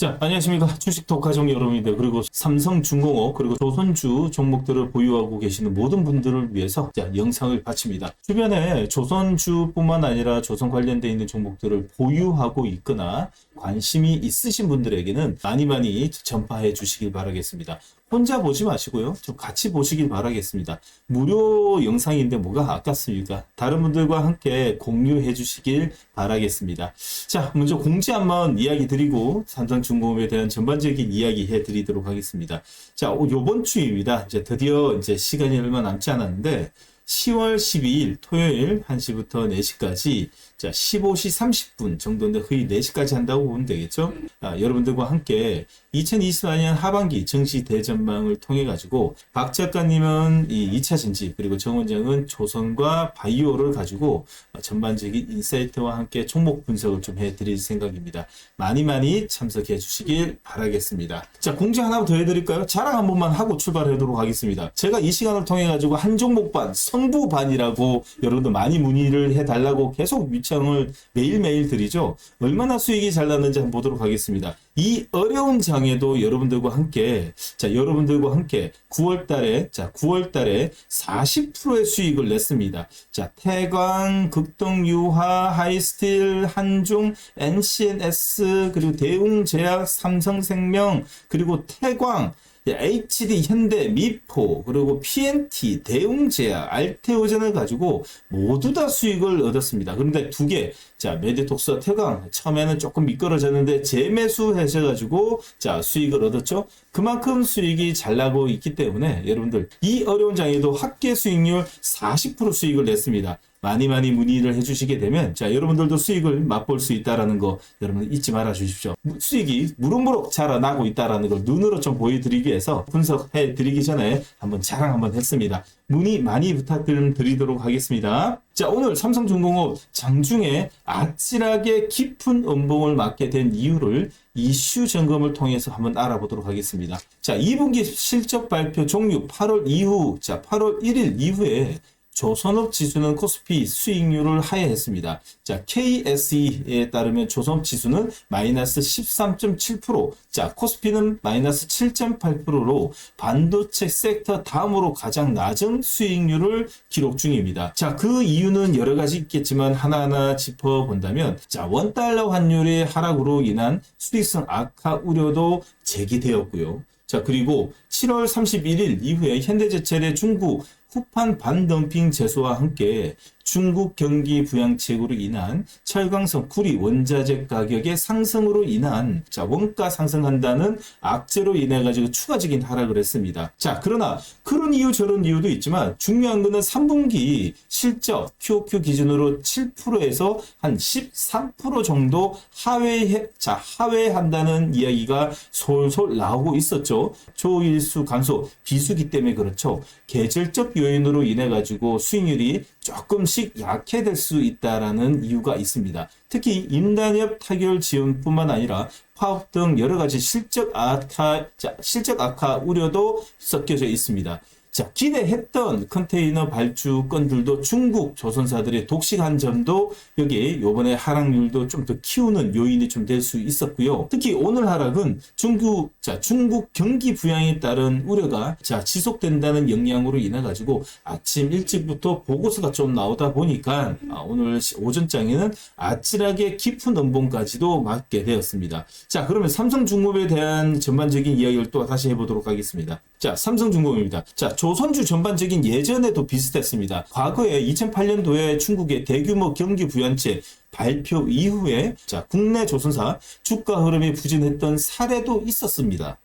자, 안녕하십니까. 주식 독화정 여러분들, 그리고 삼성 중공업, 그리고 조선주 종목들을 보유하고 계시는 모든 분들을 위해서 자, 영상을 바칩니다. 주변에 조선주뿐만 아니라 조선 관련되어 있는 종목들을 보유하고 있거나 관심이 있으신 분들에게는 많이 많이 전파해 주시길 바라겠습니다. 혼자 보지 마시고요. 좀 같이 보시길 바라겠습니다. 무료 영상인데 뭐가 아깝습니까? 다른 분들과 함께 공유해 주시길 바라겠습니다. 자, 먼저 공지 한번 이야기 드리고 삼성중공업에 대한 전반적인 이야기 해 드리도록 하겠습니다. 자, 오- 요번 주입니다. 이제 드디어 이제 시간이 얼마 남지 않았는데 10월 12일 토요일 1시부터 4시까지 자 15시 30분 정도인데 거의 4시까지 한다고 보면 되겠죠. 아, 여러분들과 함께 2024년 하반기 증시 대전망을 통해 가지고 박 작가님은 이 2차 전지 그리고 정 원장은 조선과 바이오를 가지고 어, 전반적인 인사이트와 함께 종목 분석을 좀 해드릴 생각입니다. 많이 많이 참석해 주시길 바라겠습니다. 자 공지 하나 더 해드릴까요? 자랑 한 번만 하고 출발하도록 하겠습니다. 제가 이 시간을 통해 가지고 한 종목반 성부반이라고 여러분들 많이 문의를 해달라고 계속 요청을 매일매일 드리죠. 얼마나 수익이 잘 났는지 한번 보도록 하겠습니다. 이 어려운 장에도 여러분들과 함께 자 여러분들과 함께 9월 달에 자 9월 달에 40%의 수익을 냈습니다. 자 태광, 극동 유화, 하이스틸, 한중, NCNS 그리고 대웅제약, 삼성생명 그리고 태광 HD, 현대, 미포, 그리고 PNT, 대웅제약, 알테오젠을 가지고 모두 다 수익을 얻었습니다. 그런데 두 개, 자, 메디톡스, 태강, 처음에는 조금 미끄러졌는데 재매수 하셔가지고, 자, 수익을 얻었죠? 그만큼 수익이 잘 나고 있기 때문에 여러분들, 이 어려운 장에도 합계 수익률 40% 수익을 냈습니다. 많이 많이 문의를 해주시게 되면 자 여러분들도 수익을 맛볼 수 있다라는 거 여러분 잊지 말아 주십시오. 무- 수익이 무럭무럭 자라나고 있다라는 걸 눈으로 좀 보여드리기 위해서 분석해 드리기 전에 한번 자랑 한번 했습니다. 문의 많이 부탁드리도록 하겠습니다. 자 오늘 삼성중공업 장중에 아찔하게 깊은 음봉을 맞게 된 이유를 이슈 점검을 통해서 한번 알아보도록 하겠습니다. 자 2분기 실적 발표 종료 8월 이후 자 8월 1일 이후에 조선업 지수는 코스피 수익률을 하회했습니다. 자, KSE에 따르면 조선업 지수는 마이너스 13.7%, 자, 코스피는 마이너스 7.8%로 반도체 섹터 다음으로 가장 낮은 수익률을 기록 중입니다. 자, 그 이유는 여러 가지 있겠지만 하나하나 짚어본다면, 자, 원달러 환율의 하락으로 인한 수익성 악화 우려도 제기되었고요. 자, 그리고 7월 31일 이후에 현대제철의 중국 후판 반덤핑 제소와 함께 중국 경기 부양책으로 인한 철강성 구리 원자재 가격의 상승으로 인한 자 원가 상승한다는 악재로 인해 가지고 추가적인 하락을 했습니다. 자 그러나 그런 이유 저런 이유도 있지만 중요한 거는 3분기 실적 QOQ 기준으로 7%에서 한 13% 정도 하회해 자 하회한다는 이야기가 솔솔 나오고 있었죠. 조일수 감소 비수기 때문에 그렇죠. 계절적 요인으로 인해 가지고 수익률이 조금씩 약해될 수 있다라는 이유가 있습니다. 특히 임단협 타결 지원뿐만 아니라 파업 등 여러 가지 실적 악화, 자, 실적 악화 우려도 섞여져 있습니다. 자, 기대했던 컨테이너 발주 건들도 중국 조선사들이 독식한 점도 여기 요번에 하락률도 좀 더 키우는 요인이 좀 될 수 있었고요. 특히 오늘 하락은 중국, 자, 중국 경기 부양에 따른 우려가 자, 지속된다는 영향으로 인해 가지고 아침 일찍부터 보고서가 좀 나오다 보니까 아, 오늘 시- 오전장에는 아찔하게 깊은 음봉까지도 맞게 되었습니다. 자, 그러면 삼성중공업에 대한 전반적인 이야기를 또 다시 해보도록 하겠습니다. 자, 삼성중공업입니다. 자, 조선주 전반적인 예전에도 비슷했습니다. 과거에 2008년도에 중국의 대규모 경기 부양책 발표 이후에 자, 국내 조선사 주가 흐름이 부진했던 사례도 있었습니다.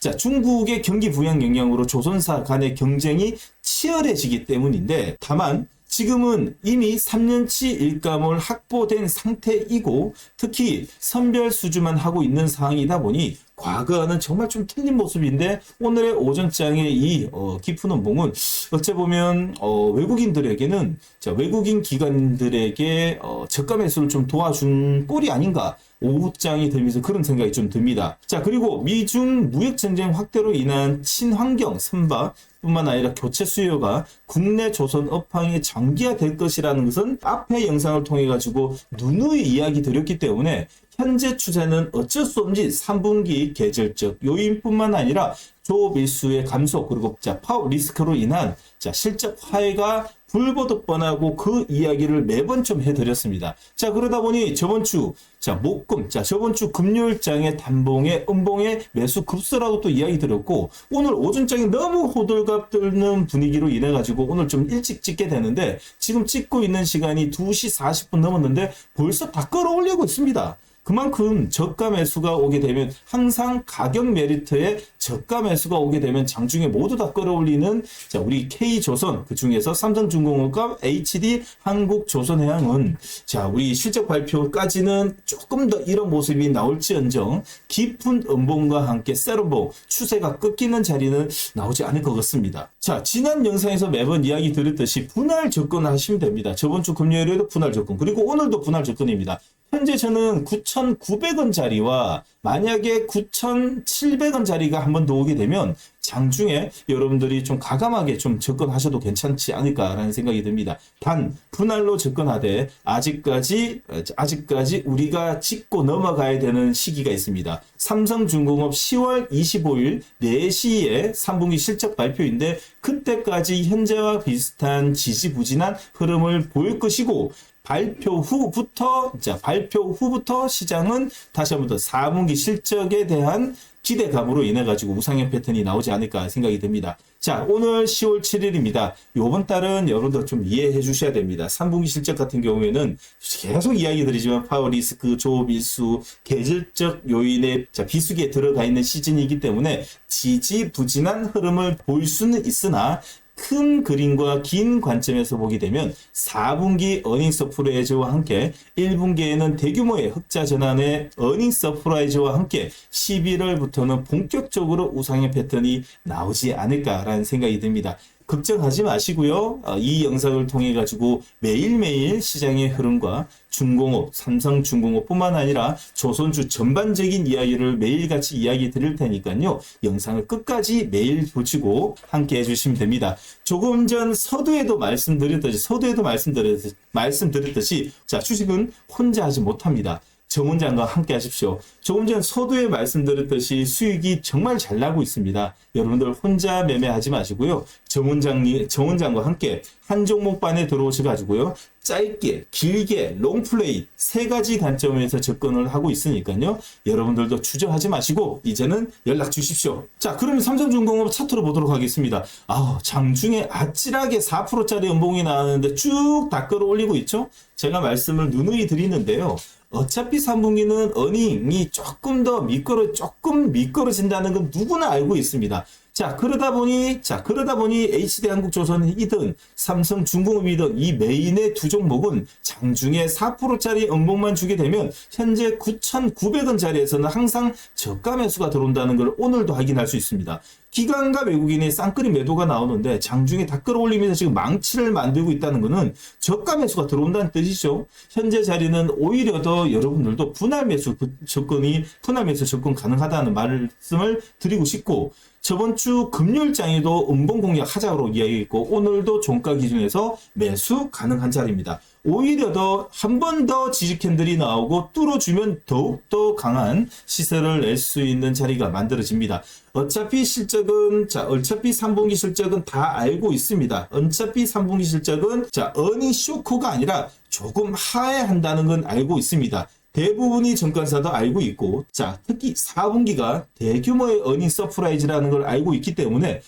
자, 중국의 경기 부양 영향으로 조선사 간의 경쟁이 치열해지기 때문인데 다만 지금은 이미 3년치 일감을 확보된 상태이고 특히 선별 수주만 하고 있는 상황이다 보니 과거와는 정말 좀 틀린 모습인데 오늘의 오전장의 이 어, 깊은 음봉은 어째 보면 어, 외국인들에게는 자, 외국인 기관들에게 어, 저가 매수를 좀 도와준 꼴이 아닌가 오후장이 들면서 그런 생각이 좀 듭니다. 자 그리고 미중 무역 전쟁 확대로 인한 친환경 선박 뿐만 아니라 교체 수요가 국내 조선 업황이 장기화될 것이라는 것은 앞의 영상을 통해 가지고 누누이 이야기 드렸기 때문에 현재 추세는 어쩔 수 없는 3분기 계절적 요인뿐만 아니라 조밀수의 감소 그리고 자 파워 리스크로 인한 자 실적 화해가 불보듯 뻔하고 그 이야기를 매번 좀 해드렸습니다. 자 그러다 보니 저번 주자 목금 자 저번 주 금요일장의 단봉의 음봉의 매수 급수라고 또 이야기 드렸고 오늘 오전장이 너무 호들갑 떨는 분위기로 인해 가지고 오늘 좀 일찍 찍게 되는데 지금 찍고 있는 시간이 2시 40분 넘었는데 벌써 다 끌어올리고 있습니다. 그만큼 저가 매수가 오게 되면 항상 가격 메리트에 저가 매수가 오게 되면 장중에 모두 다 끌어올리는 자 우리 K조선 그 중에서 삼성중공업과 HD 한국조선해양은 자 우리 실적 발표까지는 조금 더 이런 모습이 나올지언정 깊은 음봉과 함께 세럼봉 추세가 꺾이는 자리는 나오지 않을 것 같습니다. 자 지난 영상에서 매번 이야기 드렸듯이 분할 접근하시면 됩니다. 저번 주 금요일에도 분할 접근 그리고 오늘도 분할 접근입니다. 현재 저는 9,900원짜리와 만약에 9,700원짜리가 한번 더 오게 되면 장중에 여러분들이 좀 가감하게 좀 접근하셔도 괜찮지 않을까라는 생각이 듭니다. 단 분할로 접근하되 아직까지 아직까지 우리가 짚고 넘어가야 되는 시기가 있습니다. 삼성중공업 10월 25일 4시에 3분기 실적 발표인데 그때까지 현재와 비슷한 지지부진한 흐름을 보일 것이고 발표 후부터 자 발표 후부터 시장은 다시 한번 더 4분기 실적에 대한 기대감으로 인해 가지고 우상향 패턴이 나오지 않을까 생각이 듭니다. 자, 오늘 10월 7일입니다. 요번 달은 여러분들 좀 이해해 주셔야 됩니다. 3분기 실적 같은 경우에는 계속 이야기 드리지만 파워 리스크, 조밀수, 계절적 요인의 자, 비수기에 들어가 있는 시즌이기 때문에 지지부진한 흐름을 보일 수는 있으나 큰 그림과 긴 관점에서 보게 되면 4분기 어닝 서프라이즈와 함께 1분기에는 대규모의 흑자 전환의 어닝 서프라이즈와 함께 11월부터는 본격적으로 우상의 패턴이 나오지 않을까라는 생각이 듭니다. 걱정하지 마시고요. 어, 이 영상을 통해 가지고 매일매일 시장의 흐름과 중공업, 삼성 중공업뿐만 아니라 조선주 전반적인 이야기를 매일같이 이야기 드릴 테니까요. 영상을 끝까지 매일 보시고 함께 해주시면 됩니다. 조금 전 서두에도 말씀드렸듯이 서두에도 말씀드렸듯이, 말씀드렸듯이 자 주식은 혼자 하지 못합니다. 정원장과 함께 하십시오. 조금 전 서두에 말씀드렸듯이 수익이 정말 잘 나고 있습니다. 여러분들 혼자 매매하지 마시고요. 정원장님, 정원장과 함께 한 종목반에 들어오셔 가지고요. 짧게, 길게, 롱플레이 세 가지 관점에서 접근을 하고 있으니까요. 여러분들도 주저하지 마시고 이제는 연락 주십시오. 자, 그러면 삼성중공업 차트로 보도록 하겠습니다. 아, 장중에 아찔하게 4%짜리 연봉이 나왔는데 쭉 다 끌어올리고 있죠? 제가 말씀을 누누이 드리는데요. 어차피 3분기는 어닝이 조금 더 미끄러 조금 미끄러진다는 건 누구나 알고 있습니다. 자 그러다 보니 자 그러다 보니 HD 한국조선이든 삼성 중공업이든 이 메인의 두 종목은 장중에 4%짜리 연봉만 주게 되면 현재 9,900원짜리에서는 항상 저가 매수가 들어온다는 걸 오늘도 확인할 수 있습니다. 기관과 외국인의 쌍끌이 매도가 나오는데 장중에 다 끌어올리면서 지금 망치를 만들고 있다는 것은 저가 매수가 들어온다는 뜻이죠. 현재 자리는 오히려 더 여러분들도 분할 매수 접근이 분할 매수 접근 가능하다는 말씀을 드리고 싶고 저번 주 금요일장에도 음봉 공략 하자로 이야기했고 오늘도 종가 기준에서 매수 가능한 자리입니다. 오히려 더 한 번 더 지지 캔들이 나오고 뚫어주면 더욱더 강한 시세를 낼 수 있는 자리가 만들어집니다. 어차피 실적은 자 어차피 3분기 실적은 다 알고 있습니다. 어차피 3분기 실적은 자 어닝 쇼크가 아니라 조금 하회한다는 건 알고 있습니다. 대부분이 증권사도 알고 있고, 자, 특히 4분기가 대규모의 어닝 서프라이즈라는 걸 알고 있기 때문에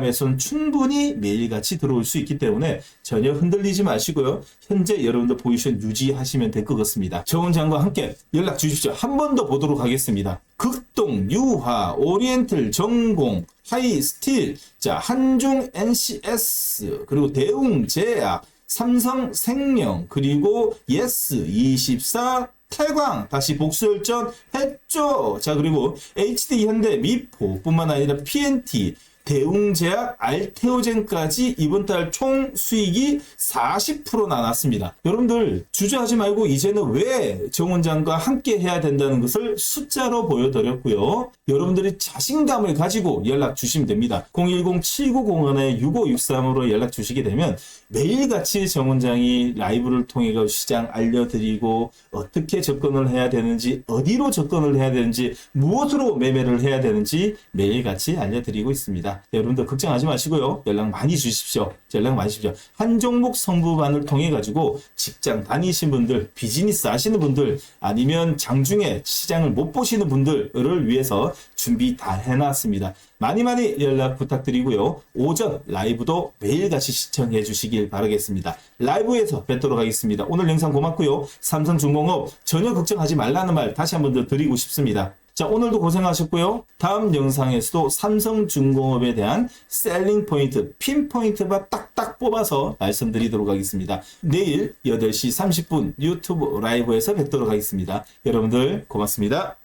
매수는 충분히 매일같이 들어올 수 있기 때문에 전혀 흔들리지 마시고요. 현재 여러분들 포지션 유지하시면 될 것 같습니다. 정원장과 함께 연락 주십시오. 한 번 더 보도록 하겠습니다. 극동, 유화, 오리엔틀, 전공, 하이, 스틸, 자, 한중, NCS, 그리고 대웅, 제약, 삼성생명, 그리고 예스24, 태광 다시 복수열전 했죠. 자 그리고 HD 현대 미포뿐만 아니라 PNT 대웅제약, 알테오젠까지 이번 달 총 수익이 40% 나왔습니다. 여러분들 주저하지 말고 이제는 왜 정원장과 함께 해야 된다는 것을 숫자로 보여드렸고요. 여러분들이 자신감을 가지고 연락 주시면 됩니다. 010-7901-6563으로 연락 주시게 되면 매일같이 정원장이 라이브를 통해 시장 알려드리고 어떻게 접근을 해야 되는지 어디로 접근을 해야 되는지 무엇으로 매매를 해야 되는지 매일같이 알려드리고 있습니다. 여러분들 걱정하지 마시고요. 연락 많이 주십시오. 연락 많이 주십시오. 한 종목 성부반을 통해 가지고 직장 다니신 분들, 비즈니스 하시는 분들, 아니면 장중에 시장을 못 보시는 분들을 위해서 준비 다 해놨습니다. 많이 많이 연락 부탁드리고요. 오전 라이브도 매일같이 시청해 주시길 바라겠습니다. 라이브에서 뵙도록 하겠습니다. 오늘 영상 고맙고요. 삼성중공업 전혀 걱정하지 말라는 말 다시 한 번 더 드리고 싶습니다. 자, 오늘도 고생하셨고요. 다음 영상에서도 삼성중공업에 대한 셀링 포인트, 핀 포인트만 딱딱 뽑아서 말씀드리도록 하겠습니다. 내일 8시 30분 유튜브 라이브에서 뵙도록 하겠습니다. 여러분들 고맙습니다.